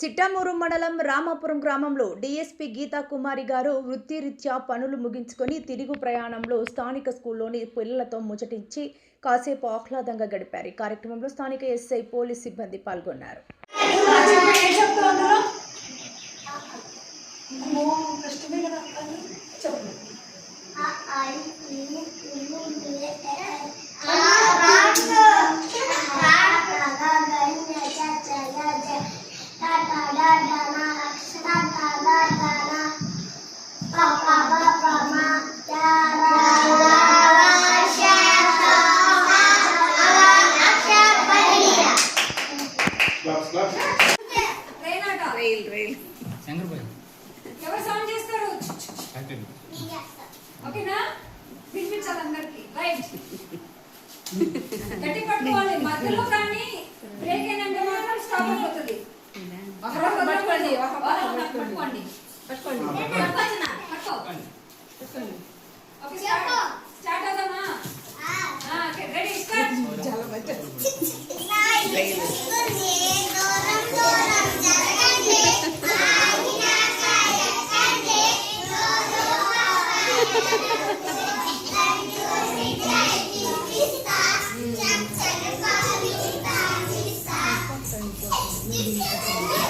చిట్టామూరు మండలం రామాపురం గ్రామంలో డీఎస్పీ గీతా కుమారి గారు వృత్తిరీత్యా పనులు ముగించుకొని తిరుగు ప్రయాణంలో స్థానిక స్కూల్లోని పిల్లలతో ముచ్చటించి కాసేపు ఆహ్లాదంగా గడిపారు. ఈ కార్యక్రమంలో స్థానిక ఎస్ఐ పోలీస్ సిబ్బంది పాల్గొన్నారు. ట్రైన్ ఆట శంకర్బాయ్. ఎవరు సౌండ్ చేస్తారు? ఓకేనా? వినిపించాలి అందరికి. రైట్. గట్టి పట్టుకోవాలి. మధ్యలో కానీ బ్రేక్ అయినంటే మాత్రం స్టాప్ అయిపోతుంది. పట్టుకోండి పట్టుకోండి. పట్టుకోండి. Okay start start అవుదామా ready start Purusha